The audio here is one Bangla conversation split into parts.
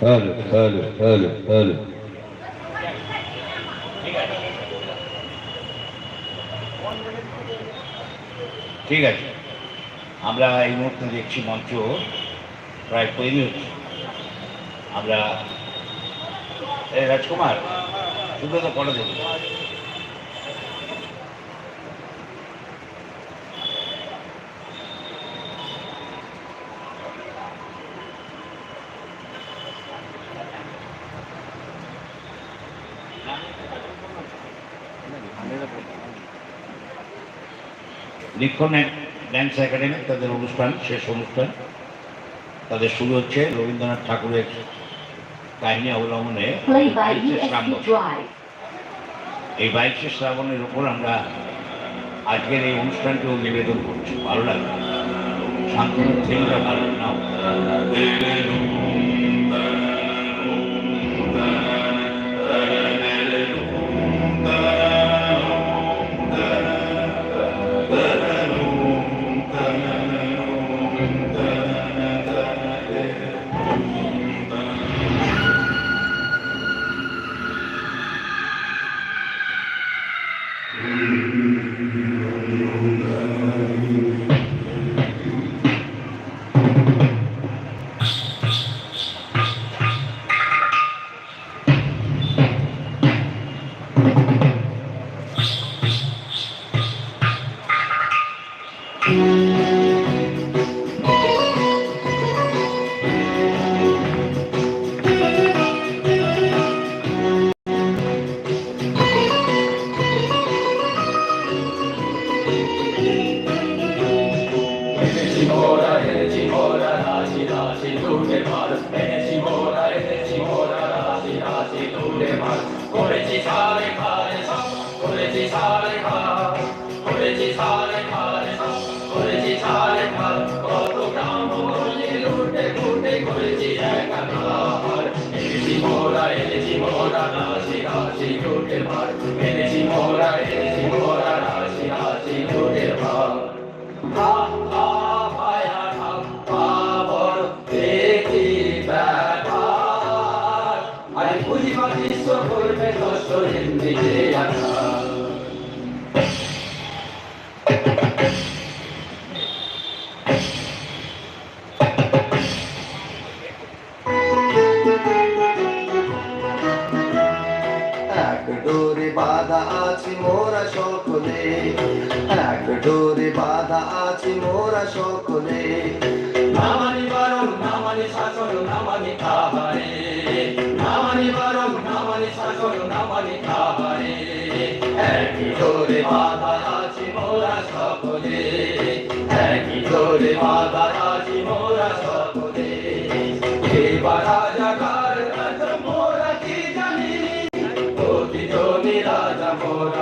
হ্যালো হ্যালো হ্যালো হ্যালো ঠিক আছে। আমরা এই মুহূর্তে দেখছি মঞ্চ প্রায় তৈরি হচ্ছে আমরা রাজকুমার শুধু তো করে দেবো লিখন ড্যান্স একাডেমি তাদের অনুষ্ঠান শেষ অনুষ্ঠান। তাদের শুরু হচ্ছে রবীন্দ্রনাথ ঠাকুরের কাহিনী অবলম্বনে Play by বাইশে. এই শ্রাবণের উপর আমরা আজকের এই অনুষ্ঠানকেও নিবেদন করছি। ভালো লাগবে শান্তনু থিমটা ভালো। নাও। করবে দশ হিন্দি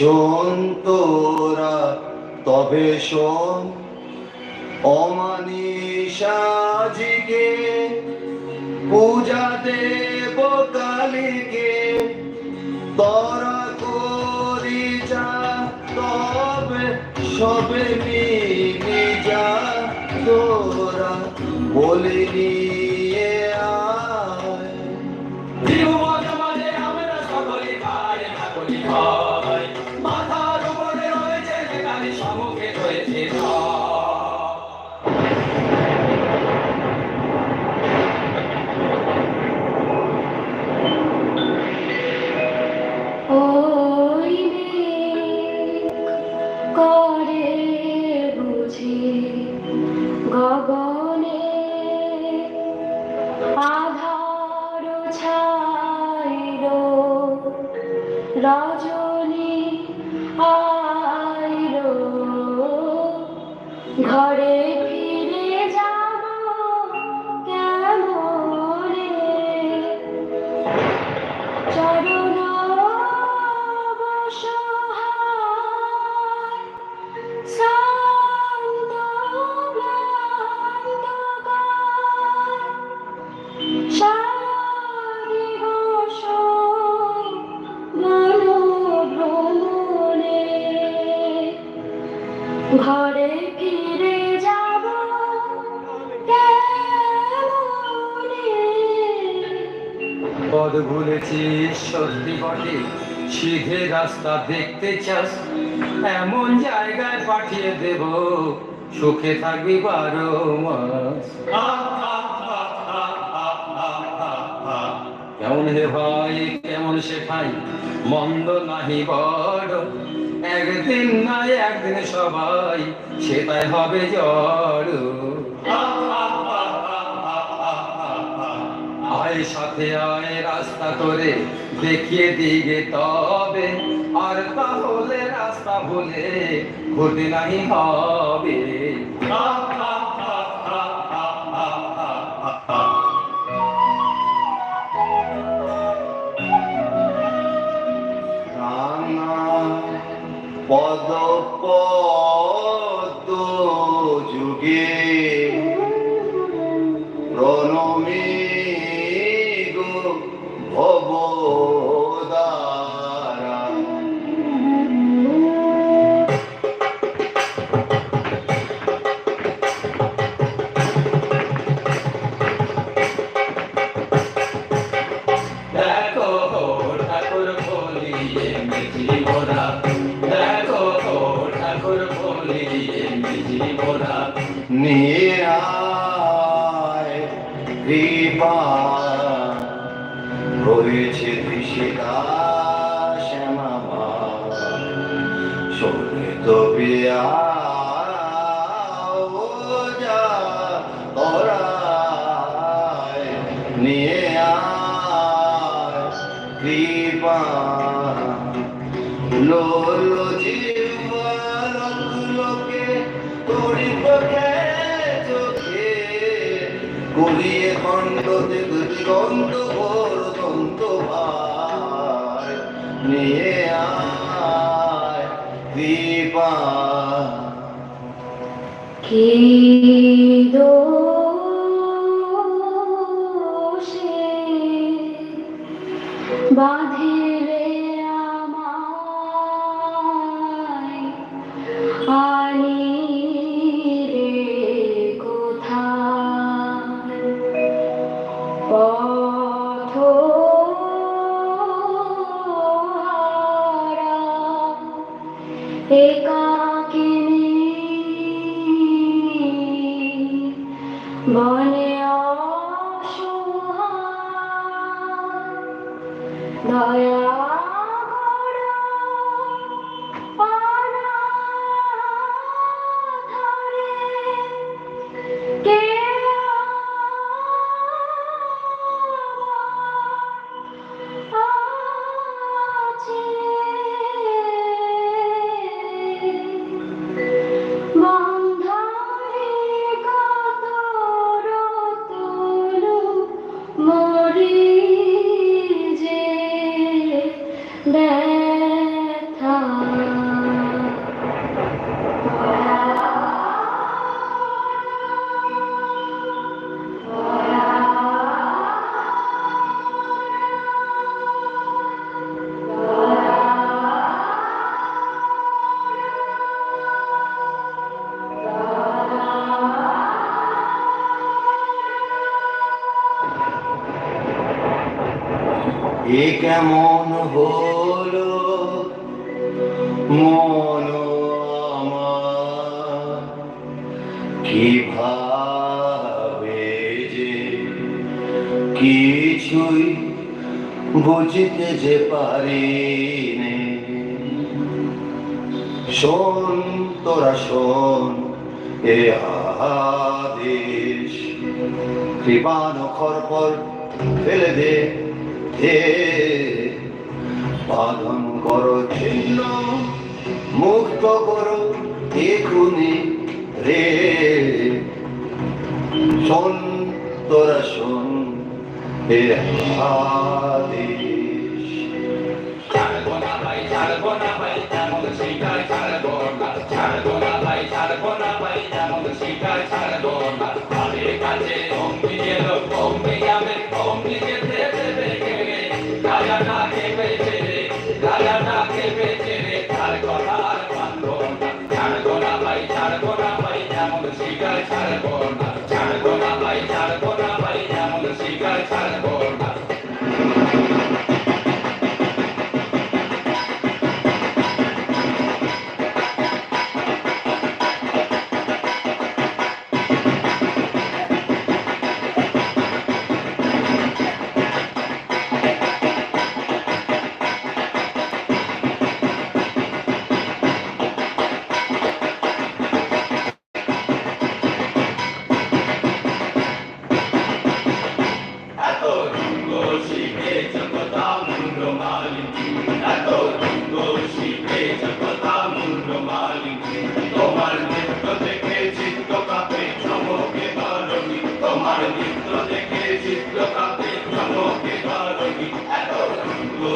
শোন তোরা, তবে শোন। অমানিসাজিকে পূজা দেব কালীকে। তরা করি যা, তবে সবে যা তোরা। বলে রাস্তা দেখতে চাস, এমন জায়গায় পাঠিয়ে দেব। সুখে থাকবি বারো কেমন হে ভাই, কেমন শেখাই মন্দ নাহি বড়। একদিন নাই একদিন সবাই, সেটাই হবে জড় আয় সাথে আয় রাস্তা তোরে দেখিয়ে দিগে তবে। আর তাহলে রাস্তা ভুলে ঘুরতে নাহি হবে। মিছিল মোরা দেখো ঠাকুর বলিয়ে মিছিল মোরা নিয়ে আয় কৃপা রয়েছে দিশিকা শ্যামা শোনে তো পিয়া কি এ কেমন হলো? মন আমার কীভাবে যে কিছুই বুঝতে যে পারি শোন তোরা, শোন এ আদেশ। কৃপান খরপর ফেলে দে। হে বাঁধন করো ছিন্ন, মুক্ত করো এখুনি রে। শোন তোরা শোন এ আদেশ ছাড়বো না ভাই, ছাড়বো না ভাই যেমন শিকার, ছাড়বো না। ছাড়বো না ভাই, ছাড়বো না ভাই যেমন শিকার, ছাড়বো না। তাদের কাছে অম্বি গেল অম্বি যাবে la la la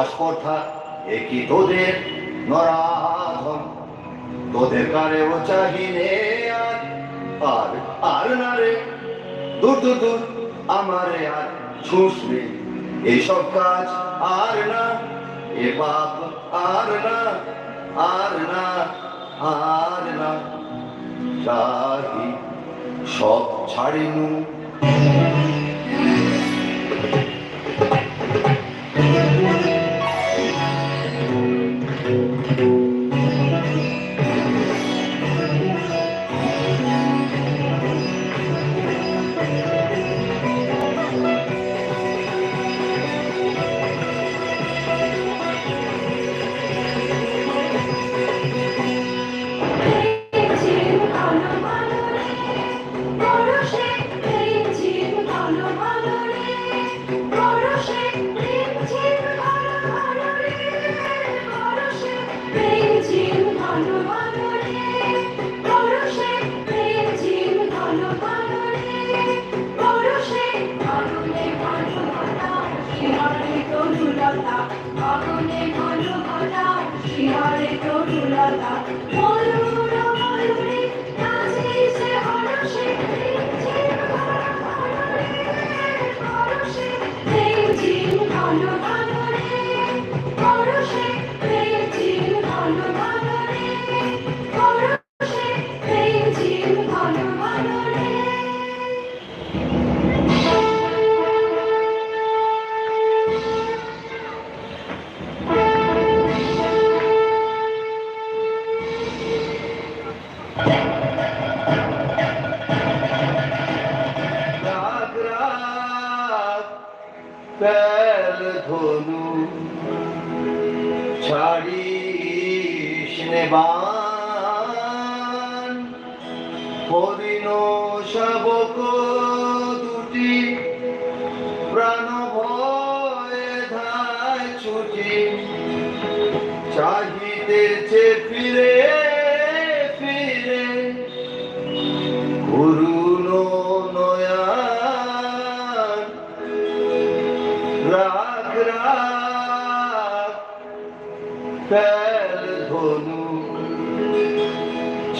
অস্পর্ধা একই তোদের নরাধন তোদের কারেও চাহিনে আর আর না রে। দূর দূর দূর, আমারে আর ছুঁস রে এইসব কাজ আর না, এ বাপ আর না আর না আর না। ইলাহি সব ছাড়িনু Thank.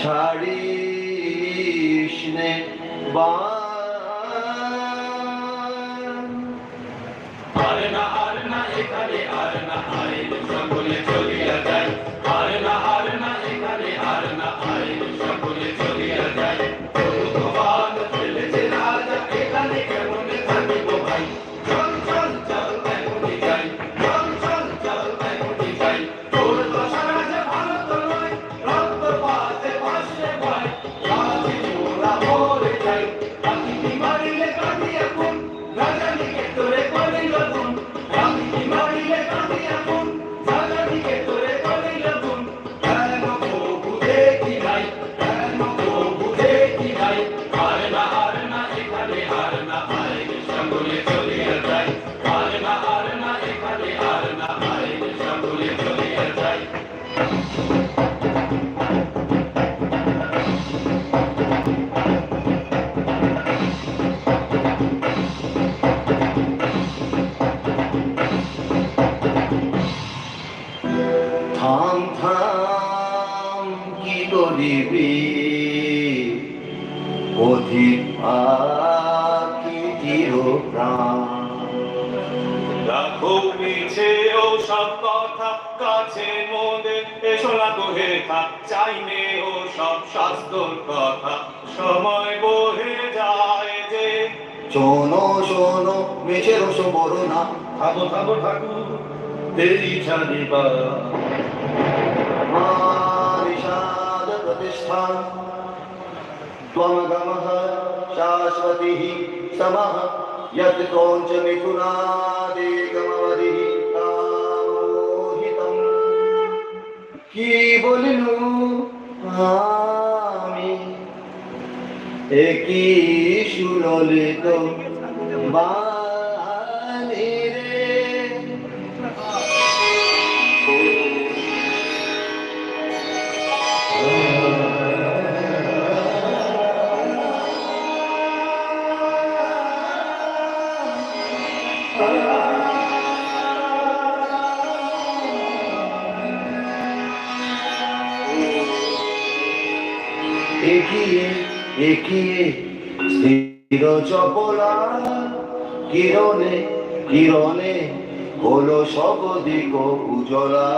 ছাড়িস নে আর না আর না এখানে আর না আরে তোমরা বলে Gracias. চাইনে ও সব শাস্ত্রর কথা। সময় বহে যায় যে শোনো শোনো মেঝে রসো না থাকো থাকো। ঠাকুর তেরি ছাড়িবা প্রতিষ্ঠান। কি বলিনু আমি? একই সুললিত বাণী স্থির চপলা কিরণে কিরণে হলো সব দিক উজলা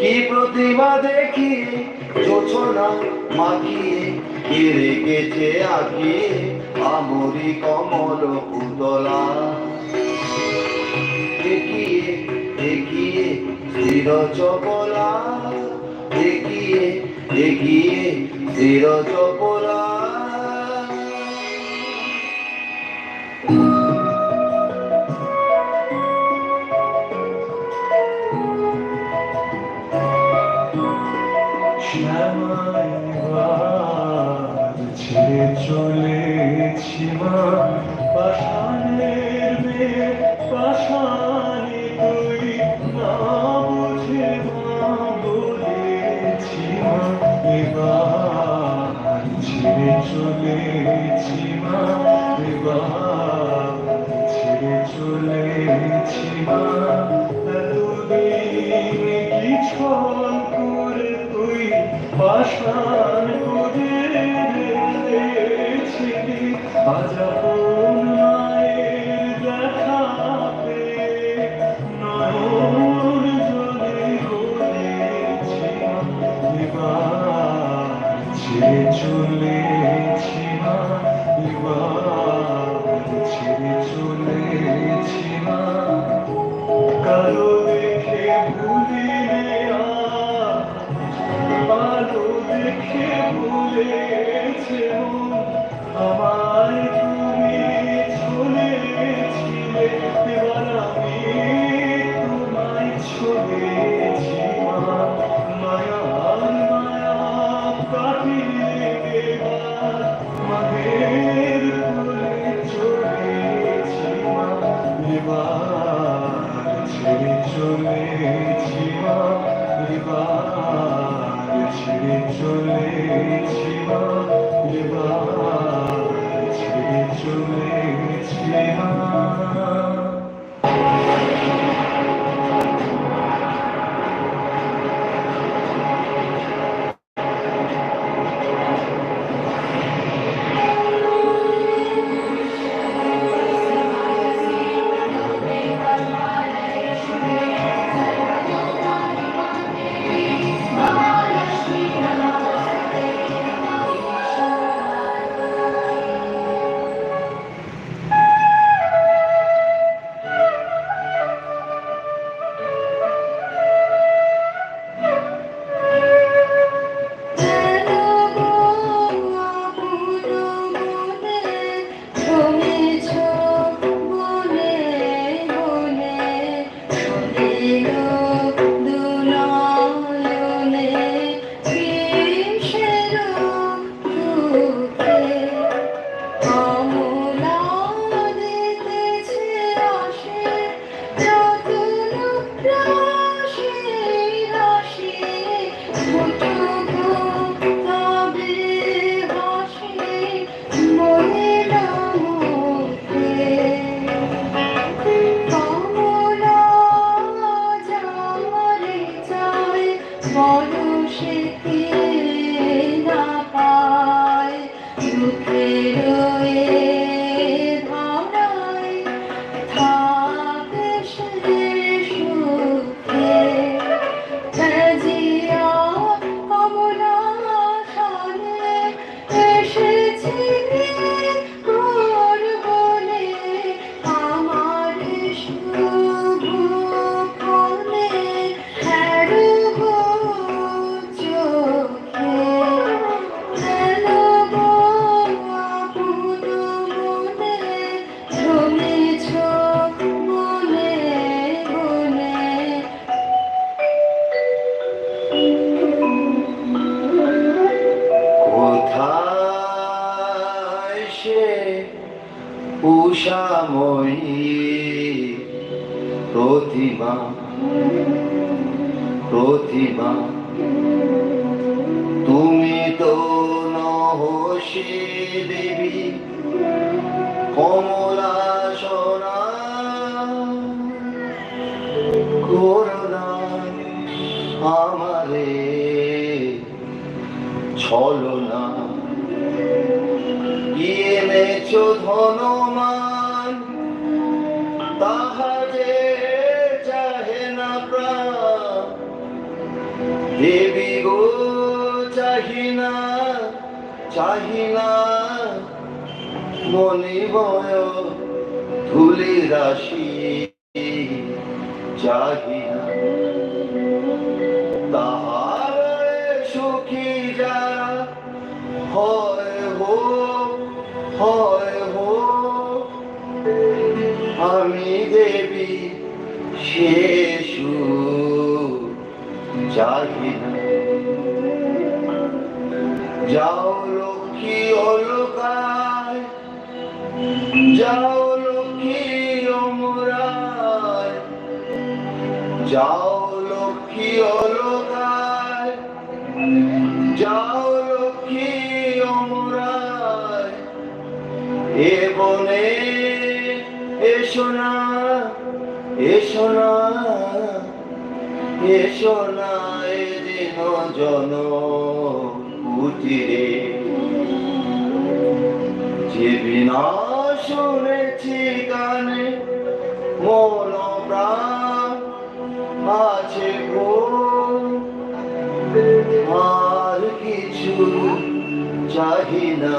কি প্রতিমা দেখি যোছনা মাখিয়ে, কে রেখেছে আঁকিয়ে আমরি কমল উতলা এগিয়ে এগিয়ে স্থির চপলা এগিয়ে এগিয়ে চির চপলা চলেছি মা ছেড়ে চলেছি মা এতদিন কি ছল করে তুই পাষাণ আমায় চাহি না চাহি না। মনে বয় ধুলি রাশি চাহি এসো না এসো না এসো না এদিন জন কুটিরে যে বিনা শুনেছি গানে মন প্রাণ আছে গো। আর কিছু চাহি না।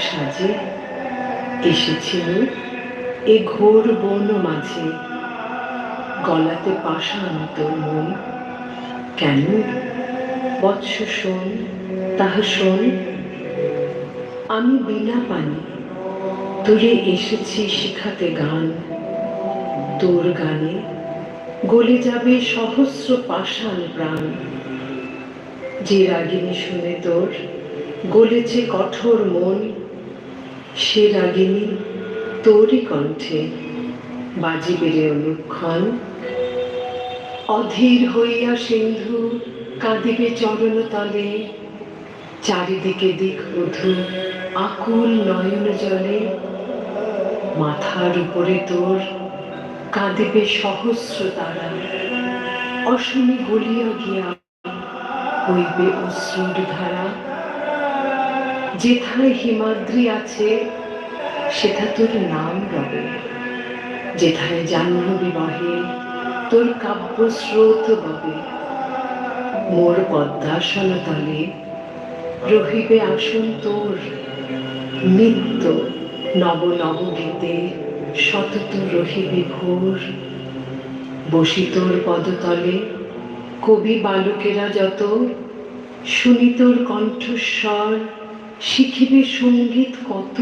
সাজে এসেছিল এ ঘোর বন মাঝে। গলাতে পাশান তোর মন। কেন বৎস শোন, তাহা শোন। আমি বিনা পানি তোরে এসেছি শিখাতে গান। তোর গানে গলে যাবে সহস্র পাষাণ প্রাণ। যে রাগিনী শুনে তোর গলেছে কঠোর মন। সে রাগিনী তোরই কণ্ঠে বাজিবে রে অনুক্ষণ। অধীর হইয়া সিন্ধু কাঁদিবে চরণ তলে, চারিদিকে দিক বধু আকুল নয়ন জলে। মাথার উপরে তোর কাঁদিবে সহস্র তারা। অসমে গলিয়া গিয়া হইবে অশ্রুর ধারা। যেথায় হিমাদ্রি আছে সেটা তোর নাম রবে। যেথায় জাহ্নবী বহে তোর কাব্য স্রোত ববে মোর পদ্মাসন তলে রহিবে আসন তোর। নিত্য নব নব গীতে সতত রহিবে ভোর বসি তোর পদতলে, কবি বালকেরা যত, শুনি তোর কণ্ঠস্বর। শিখিবে সংগীত কত?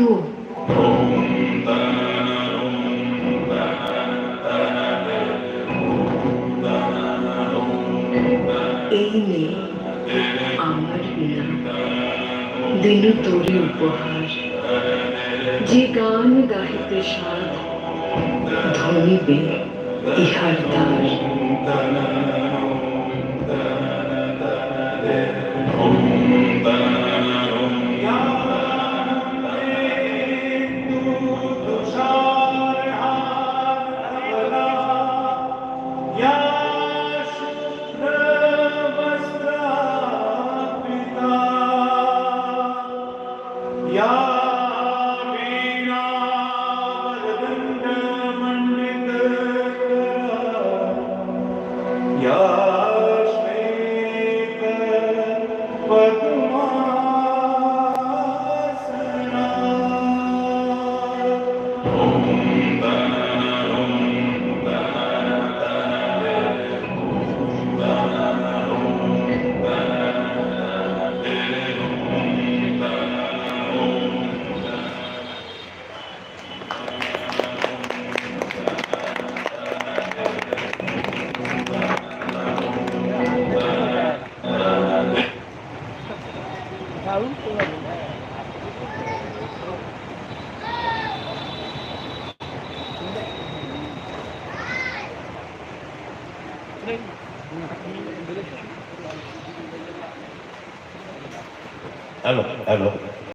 এই নে, আমার দিন তোরে উপহার। যে গান গাহিতে সাধ, ধনিবে ইহার দ্বার। 야.